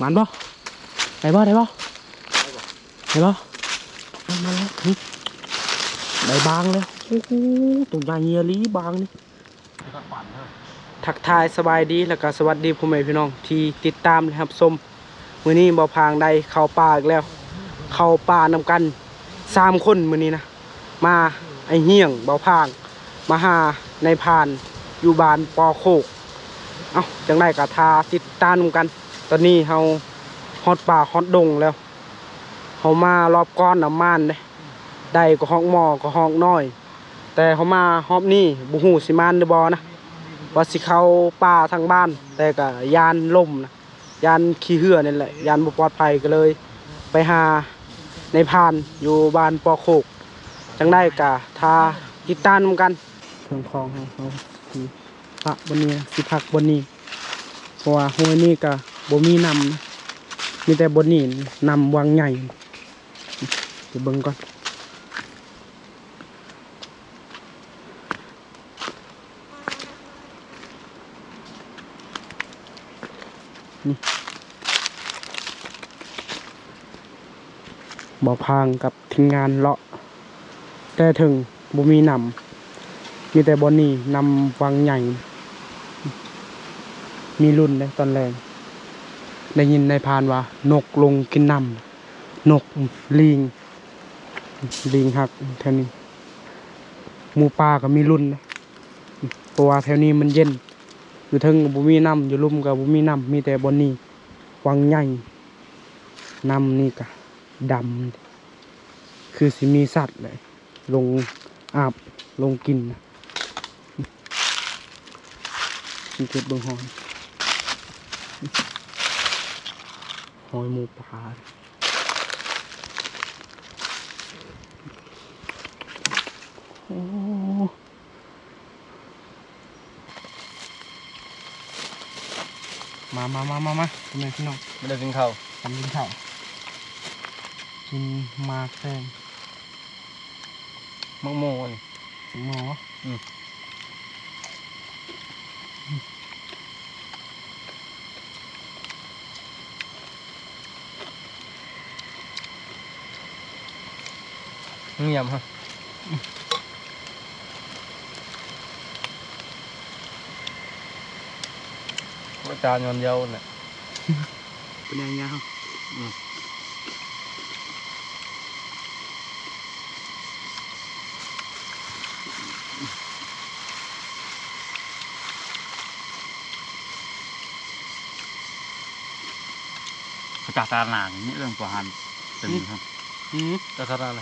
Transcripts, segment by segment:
มันบ่ได้บ่ได้บ่ได้บ่เอามาแล้วได้บางแล้วโอ้โหตัวใหญ่เงียลีบางนี่ทักทายสบายดีแล้วก็สวัสดีพ่อแม่พี่น้องที่ติดตามนะครับชมมื้อนี้บ่พางใดเข้าป่าอีกแล้ว เข้าป่านำกันสามคนมื้อนี้นะมาไอเฮียงเบาพาง มาหาในพาน อยู่บ้านปอโคก เอาจังได้กะทาติดตามนำกัน ตอนนี้เฮาฮอดป่าฮอดดงแล้วเฮามารอบก้อนน้ำมันเด้ได้ก็ห้องหมอก็ห้องน้อย แต่เขามาฮอบนี้บุหูสิมานหรือนะว่าสิเข้าป่าทางบ้าน แต่ก็ยานล่มนะยานขี้เหือนี่แหละยานบ่ปลอดภัยก็เลย ไปหาในพานอยู่บ้านปอโคกจังได้กะทาติดตามนกันเครื่องคองให้เขาสิพักบนนี้สิพักบนนี้เพราะว่าห้วยนี่ก็ บ่มีนำมีแต่บนนี้นำวังใหญ่เดี๋ยวเบิ่งก่อนนี่บ่อพางกับทีมงานเลาะ แต่ถึงบ่มีนำมีแต่บนนี้นำวังใหญ่ มีรุ่นเลยตอนแรก ได้ยินในพานว่า นกลงกินน้ำนกลิงลิงหักแถวนี้หมูป่าก็มีรุ่นนะเพราะว่าแถวนี้มันเย็น อยู่ทึงบุมีน้ำอยู่ลุ่มกับบุมีน้ำมีแต่บนนี้วังใหญ่น้ำนี่ก็ดำคือสิมีสัตว์เลยลงอาบลงกินนะเก็บเบิ่งหอย หอยหมูป่าโอ้มามามามามาทำไมพี่น้องไม่ได้กินข้าวทำกินข้าวกินหมากแทงมังโมนหมอ เงียบฮะอาจารย์ยนต์เยาว์เนี่ยเป็นยังไงครับภาษาตาหนางนี่เรื่องกว่าหันเป็นครับอืมจะขนาดไหน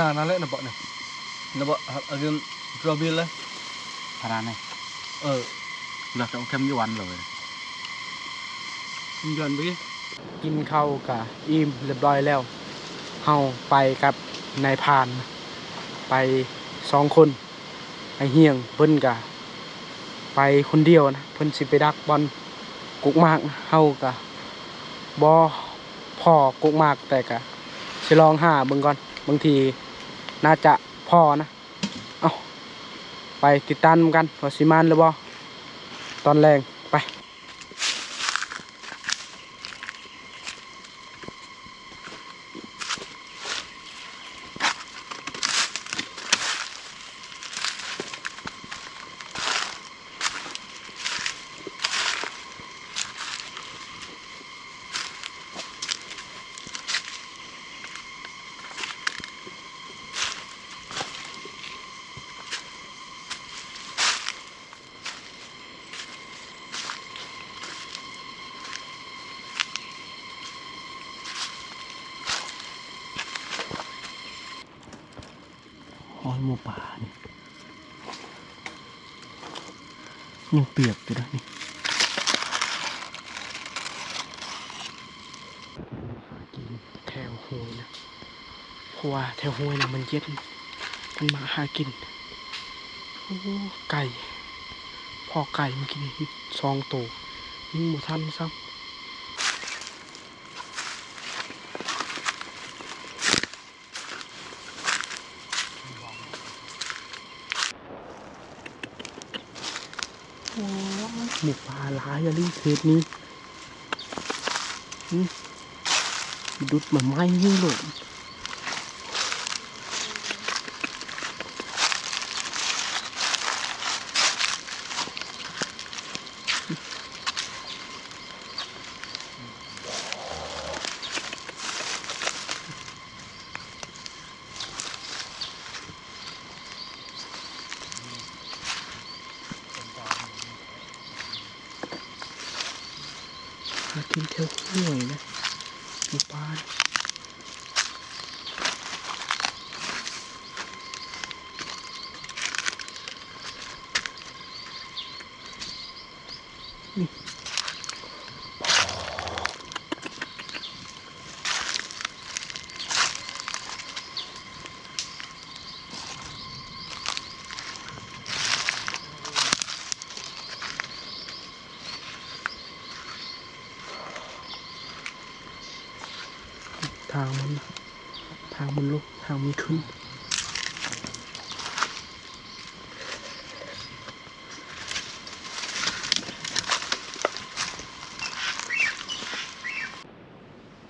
ra nó lấy nó bọn này nó bọn ở gần Robin lấy พาราเนี่ย ờ เราจะเอาเข้มยี่วันเลยย้อนไปดิกินข้าวกะอิ่มเรียบร้อยแล้วเฮาไปกับนายพาน ไปสองคนไอเฮียงเพิ่นกะไปคนเดียวนะเพิ่นสิไปดักบอลกุกมากเฮากะบอพ่อกุกมากแต่กะสิลองหาเบิ่งก่อนบางที น่าจะพอนะ เอาไปติดตามกันว่าสิมานหรือบ่ตอนแรงไป เปียกอยู่นะนี่กินแถวห้วยนะเพราะว่าแถวห้วยนะมันเย็นมันมาหากินโอ้ไก่พ่อไก่เมื่อกี้นี่ซองโตวยิงหมูทันซ้ำ ห มูป่าหายอะไรเขตนี้ดุดมาไม้นี่หลง กินเที่ยวห่วยนะหมูปลานี่ทางมันทางมันลุกทางมันขึ้น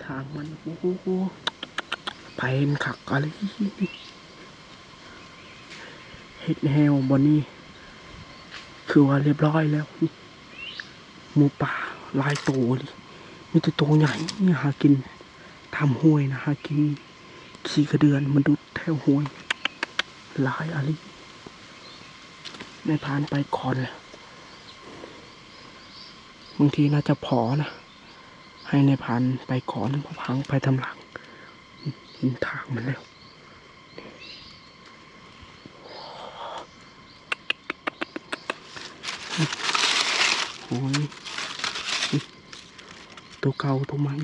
ทางมันโอ้โห ไปเห็นขักอะไรเฮ็ดแฮวบอนนี่คือว่าเรียบร้อยแล้วนี่หมูป่าลายโตัวนี่มีแต่ตัวใหญ่นี่หากินทำห้วยนะหากินขี้กระเดือนมันดุแถวห้วยลายอะไรในพานไปก่อนเลยบางทีน่าจะพอนะให้ในพันไปก่อนเพราะพังไปทำหลัง นทางมันแล้วโอ้ยตัวเก่าตัวใหม่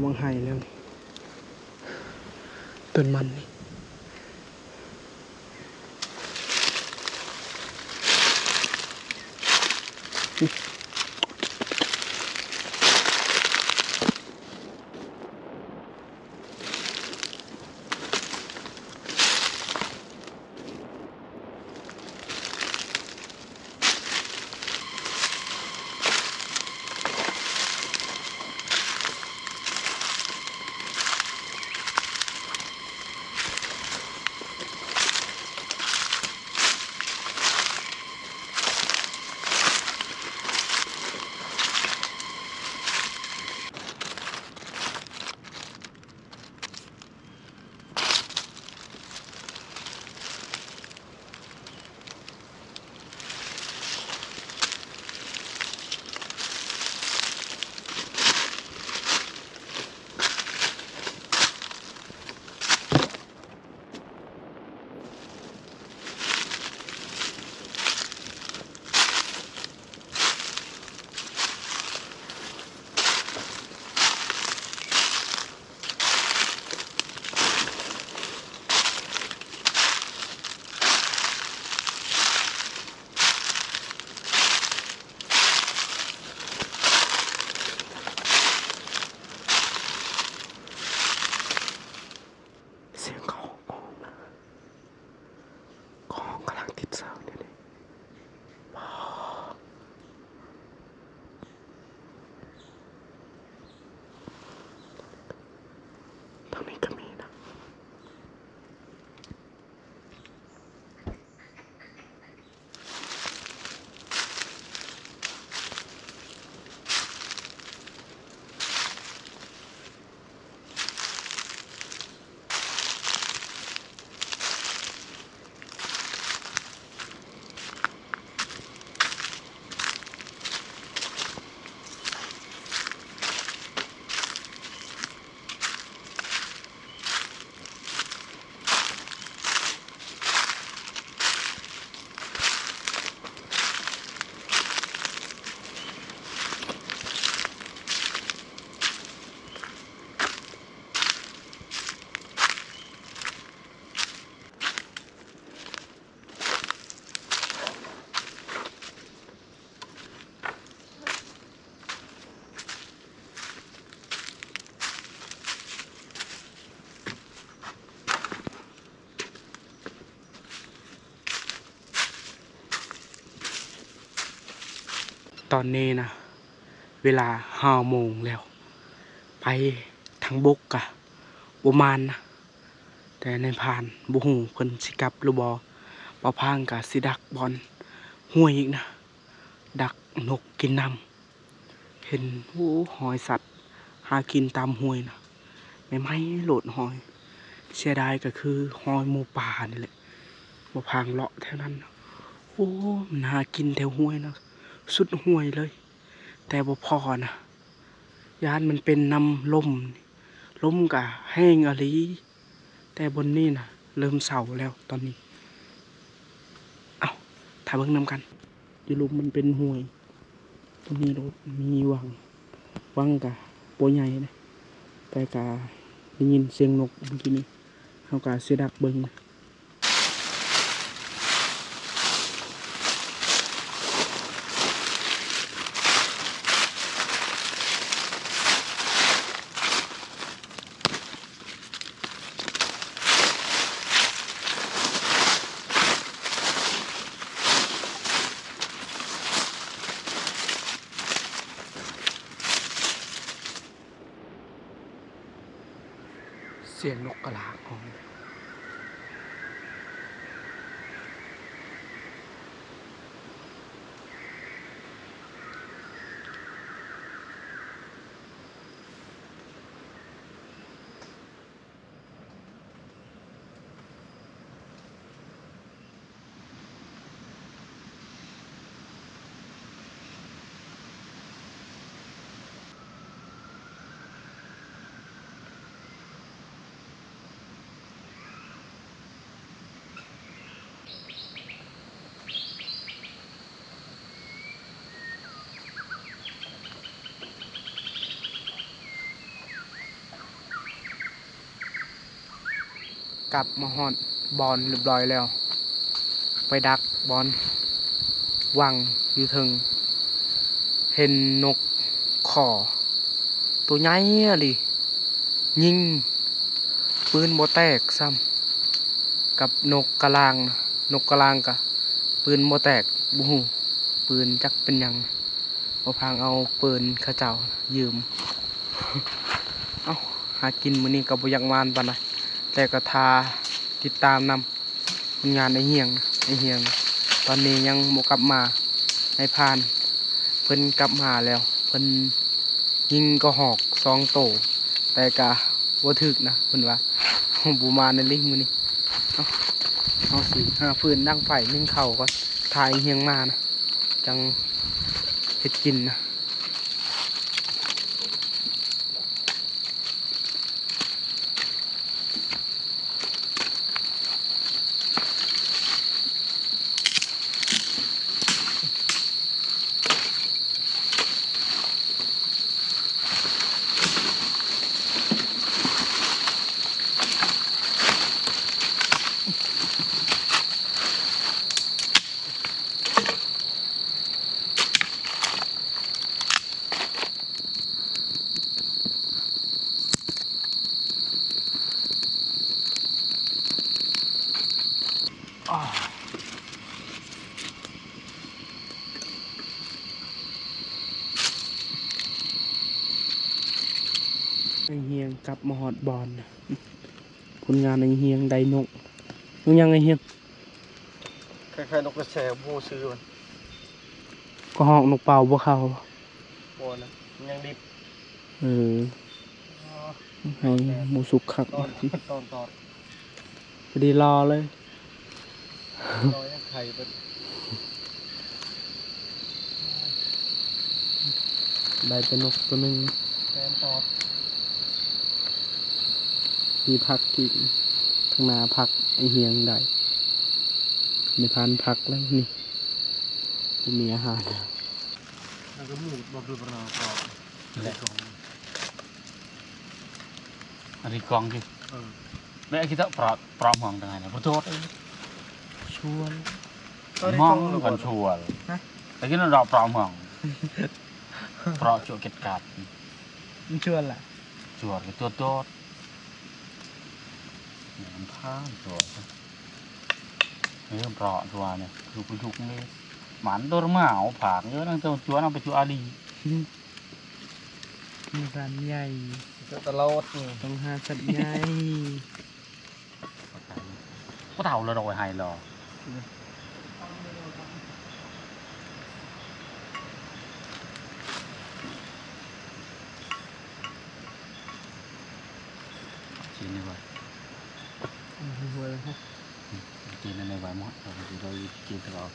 พอมังไห้แล้วต้นมันนี่ อนนี้นะ เวลาห้าโมงแล้ว ไปทางบกกะประมาณนะ แต่ในพานบุหูเพิ่นสิกับรือบอปะพางกะสิดักบอลห้วยอีกนะ ดักนกกินน้ำเห็นโอ้หอยสัตว์ หากินตามห้วยนะไม่ไม่โหลดหอย เสียดายก็คือหอยหมูป่านี่แหละบะพางเลาะแถวนั้นนะโอ้มันหากินแถวห้วยนะ สุดห่วยเลย แต่บ่พอนะยานมันเป็นน้ำลมลมกะแห้งอะลี แต่บนนี่นะเริ่มเศร้าแล้วตอนนี้ เอาถ้าเบิ่งนำกันอยู่ลมมันเป็นห่วยตรงนี้รถมีวัง วังกะโปใหญ่นะแต่กะได้ยินเสียงนกเมื่อกี้นี้เขากะเสียดักเบิ่งนะ กลับมาฮอดบอลเรียบร้อยแล้ว ไปดักบอลวังอยู่ถึง เห็นนกขอ ตัวใหญ่อะดิยิงปืนโบแตกซ้ำกับนกกระลาง นกกระลางกะปืนโบแตกบูฮูปืนจักเป็นยังพอพังเอาปืนข้าเจ้ายืม เอาหากินมือนี้กับบยักมานปานใด แต่ก็ทาติดตามนำงานไอเฮียงนะไอเฮียง ตอนนี้ยังโมกลับมาไอพาน เพิ่นกลับมาแล้ว เพิ่นยิงก็หอกสองโต แต่กะบ่ถึกนะเพิ่นว่าบูมาในลิงมือนี้เอาเอาสิหาฟืนดังไฟนึ่งเข่าก่อนทายเฮียงมานะ จังเฮ็ดกินนะ กลับมาฮอดบอลนะผลงานไอเฮียงไดนกมึงยังไอเฮียงคล้ายๆนกกระแสโบซื้อมันก็ห้องนกเป่าบ่เข้าโบนะมันยังดิบเออให้หมูสุกคักตอนตอนตอนพอดีรอเลยรอยังไข่เป็นได้เป็นนกตัวหนึ่ง แทนตอด มีพักกินข้างหน้าพักไอเฮียงได้ในพานพักแล้วนี่จะมีอาหารแล้วก็หมูบดูปนาตอดแหละอันนี้กองดิเออแม่คิดว่าปลอดปลอมห่วงยังไงนะพุทโธชวนมองกันชัวร์แต่กินเราปลอมห่วงปลอมจุกเก็ดกัดมันชวนแหละชัวร์กับตัวโตด น้ำข้างชัวร์เรื่องปลอมชัวร์เนี่ยถูกถูกเลยหมันตัวหมาเอาผากเยอะนั่งเจ้าชัวร์นั่งไปชัวร์อาลีมีร้านใหญ่เจอตลอดนี่ต้องหาสัตว์ใหญ่ก็เท่าเราโดยไฮรอจีนนี่วะ รวยฮะ จีนในไว้หมดเราจะได้กินตลอด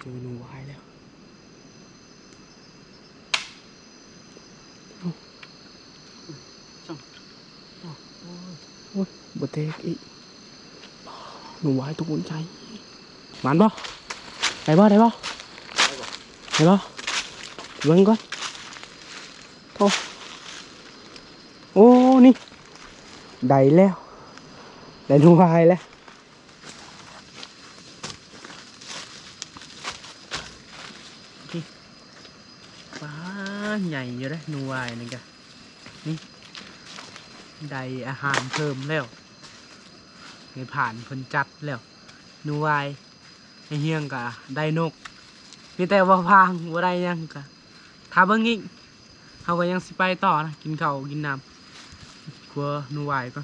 เจอหนูวายแล้ว โอ้ยบเตกอีกหนูวายตุกคนใจมันบ่ได้บ่ได้บ่ได้บ่เบิ่งก่อนโอ้โอ้นี่ได้แล้วได้หนูวายแล้วฟ้าใหญ่อยู่เลยนูวายนี่กะนี่ได้อาหารเพิ่มแล้ว ในผ่านเพิ่นจัดแล้วนูวายไอเฮียงกะได้นกมีแต่ว่าพางว่าได้ยังกะถ้าเบิ่งอีกเขาก็ยังสิไปต่อนะกินข้าวกินน้ำกลัวนูวายก็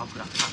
อนแต่ก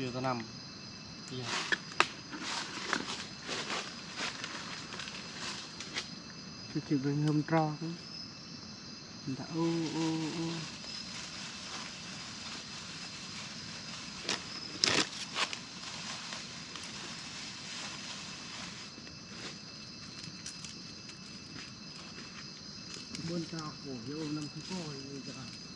คลิปอยู่ตะนำเหี้ยจะจิบเป็นเงิมตรองแต่โอ้โอ้โอ้บนตาโอ้ยโอ้น้ำที่พ่อเลยจ้ะ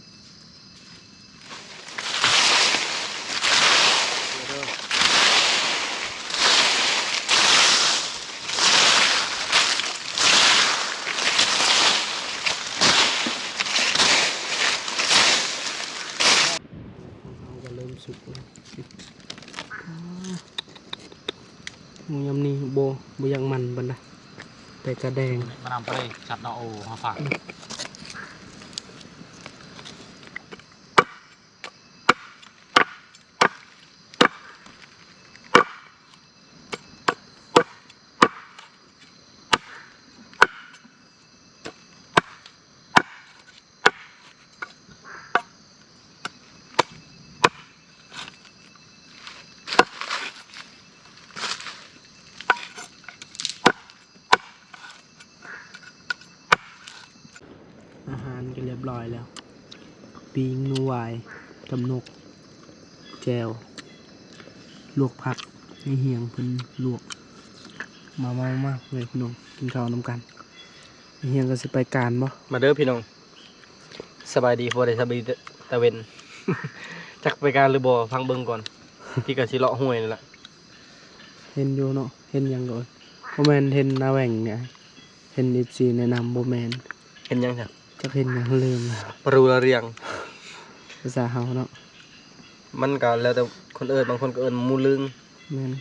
เราก็เริ่มสุกแล้วหมูยำนี่โบโบอยังมันบันนะแต่ กระแดง มะนาวปเลยจัดดอกโอมาฝาก อาหารก็เรียบร้อยแล้ว ปีงนูวายกำนก แจว ลวกผักในเหียงเพิ่นลวก มาเมามากเลยพี่น้องกินข้าวนำกันในเหียงก็สิไปการบ่มาเด้อพี่น้อง สบายดีพอได้สบายดีตะเวน จักไปการหรือบ่ฟังเบิ่งก่อน พี่ก็สิเลาะห้วยนี่แหละเห็นอยู่เนาะเห็นหยังก่อนโบแมนเห็นนาแหว่งเนี่ยเห็นอีซีแนะนำโบแมนเห็นยังจ้ะจะเห็นหยังลืมแล้ว ปรูละเรียง ภาษาเฮาเนาะมันก็แล้วแต่คนเอิ้นบางคนก็เอิ้นหมูลึงแม่น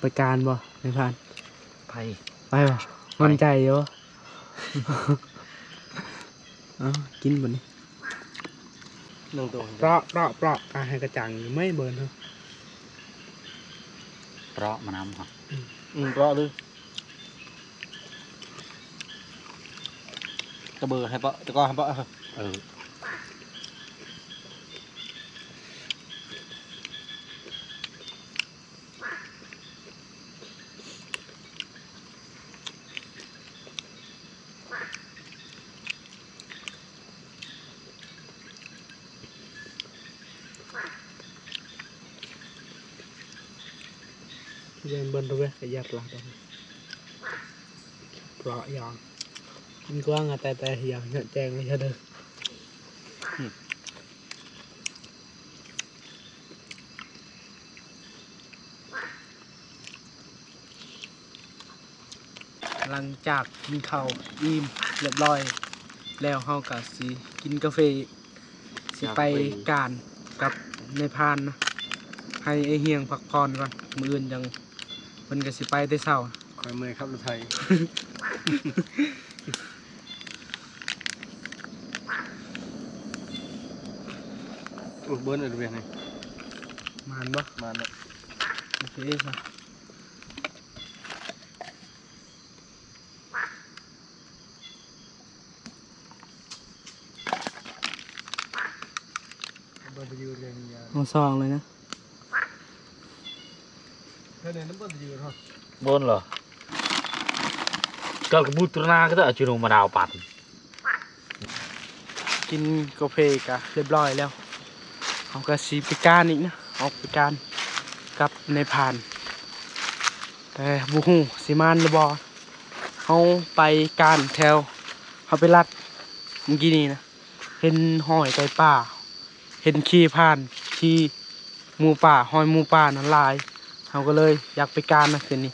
ไปการบ่ในพานไผไปบ่มั่นใจอยู่บ่ เอ้ากินบ่นี่นึงตัวเปราะเปราะเปราะอะให้กระจังอยู่ไม่เบิร์นเนาะเพราะมานำครับอืมรอเลยกระเบือให้ปะตะกอให้ปะเออเรียนเบิร์นด้วยกระยัดหลักเอาเปราะ อย่างกินกว้างอะแต่แต่อย่างเงี้ยแจงไม่ใช่เด้ออ หลังจากกินข้าวอิ่มเรียบร้อย แล้วเฮาก็สิกินกาแฟสิไปการกับในพานนะให้ไอเฮียงพักผ่อนก่อนมื้ออื่นจังเพิ่นก็สิไปแต่เช้าคอยเมื่อยครับรถไทยโอ้เบิ้ลอะไรเวียนนี่มานบ่มาแล้วโอเคค่ะ ซองเลยนะเท่านี้น้ำเบิ้ลจะยืนเหรอบนเหรอก็กระบุตรนาก็ต้องเอาจุนงมาดาวปัดกินกาแฟกะเรียบร้อยแล้วเอากระสีไปการอีกนะเอาไปการกับในพาน แต่บุหูสิมานหรือบอเขาไปการแถวเขาไปลัดเมื่อกี้นี่นะเห็นห้อยไก่ป่า เห็นขี้ผ่าน ขี้หมูป่าห้อยหมูป่านั้นลายเขาก็เลยอยากไปการนะคืนนี้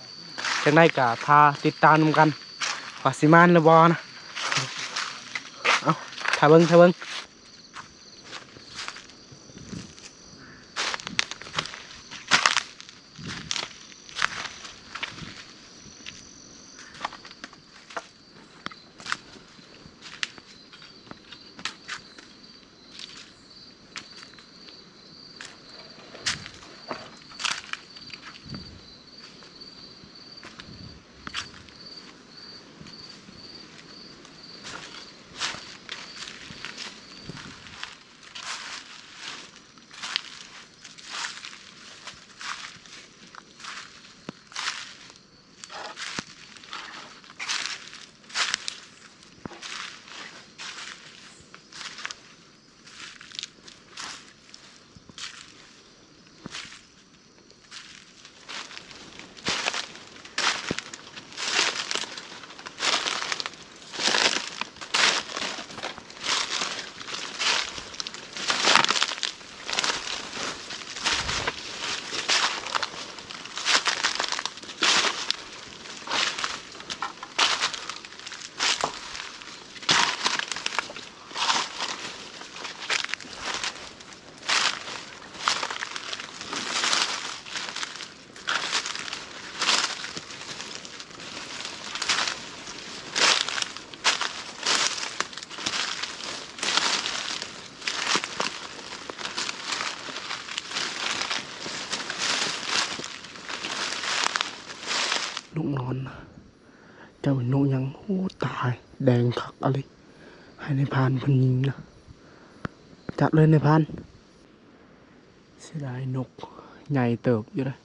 จังได้กะพาติดตามนำกันว่าสิมานหรือบอนะเอาถ่าเบิ้งถ่าเบิ้ง งคักอะไรให้ในพานพันยิงนะจัดเลยในพานเสียดายนกใหญ่เติบอยู่เลย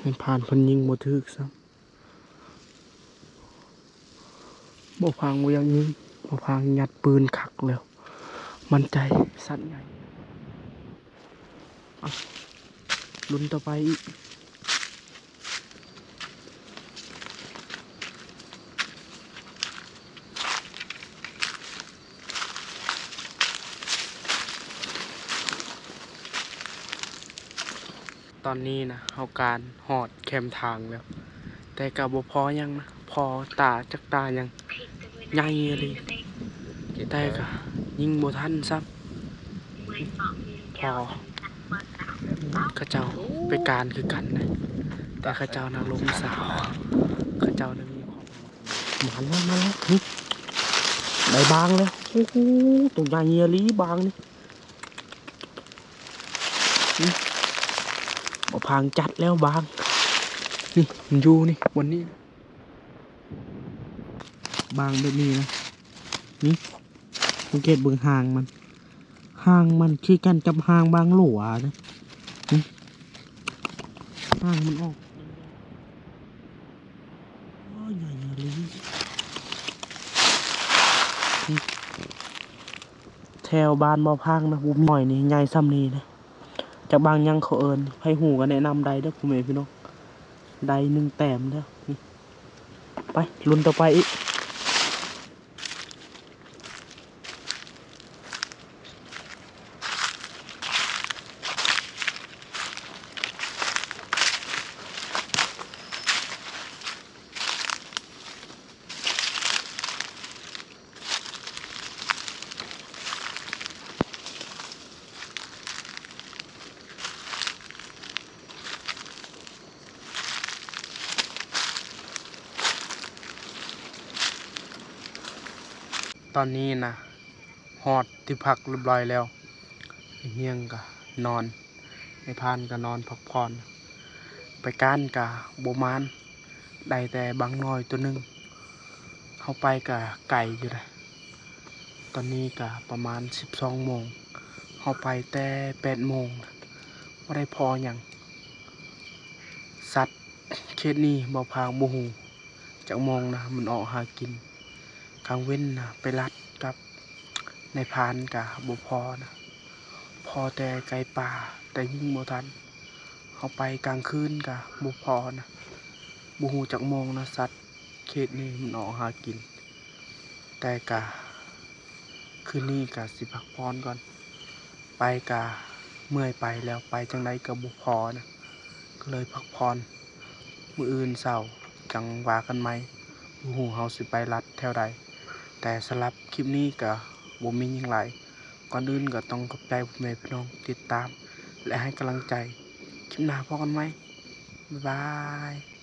ในพานพันยิงบ่ทึกซ้ำบ่พังบ่ยังยิงบ่พังยัดปืนคักแล้ว มันใจสัตว์ใหญ่ลุ้นต่อไปอีก ตอนนี้นะเอาการหอดแคมทางแล้ว แต่กับบพอยังนะพอตาจักตายังใหญ่เลยแต่ก็ยิงบ่ทันซ้ำพอข้าเจ้าไปการคือกันนะแต่ข้าเจ้านะลงสาวข้าเจ้านะมีความมาแล้วมาแล้วนี่ได้บางแล้วโอ้โหตัวใหญ่เยลีบางนี่ พางจัดแล้วบางนี่มันอยู่นี่บนนี้นะบางแบบนี้นะนี่สังเกตเบิ่งหางมันหางมันคือกันกับหางบางหลัวนะนี่หางมันออกโอ้ยใหญ่เลยนี่แถวบ้านบ่อพังนะบุมหน่อยนี่ใหญ่ซ้ำนี่นะ จากบางยังเขาเอิญไผหูก็แนะนำใดเด้อคุณแม่พี่น้องใดหนึ่งแต้มเด้อไปลุ้นต่อไปอีก ตอนนี้นะหอดที่พักเรียบร้อยแล้วเฮียงก็นอนไอ้พานก็นอนพักผ่อนไปก้านกะโบมานได้แต่บางน้อยตัวหนึงเข้าไปกะไก่อยู่เลยตอนนี้กะประมาณสิบสองโมงเข้าไปแต่แปดโมงไม่ได้พออย่างสัตว์เคสนี้บ่พางบูหูจากโมงนะมันออกหากิน กลางเว้นนะไปรัดกับในพานกะบุพอนะพอแต่ไก่ป่าแต่ยิ่งโมทันเขาไปกลางคืนกะบุพอนะบูหูจากโมงนะสัตว์เขตนี้มันออกหากิน แต่กะคืนนี้กะสิพักพรก่อน ไปกะเมื่อยไปแล้วไปจังไรกับบุพอนะก็เลยพักพรมืออื่นเศร้าจังวากันไหมบูหูเฮาสิไปรัดแถวใด แต่สำหรับคลิปนี้ก็บ่มีอย่างไรก่อนอื่นก็ต้องขอบใจพ่อแม่พี่น้องติดตาม และให้กำลังใจ คลิปหน้าพบกันไหมบ๊ายบาย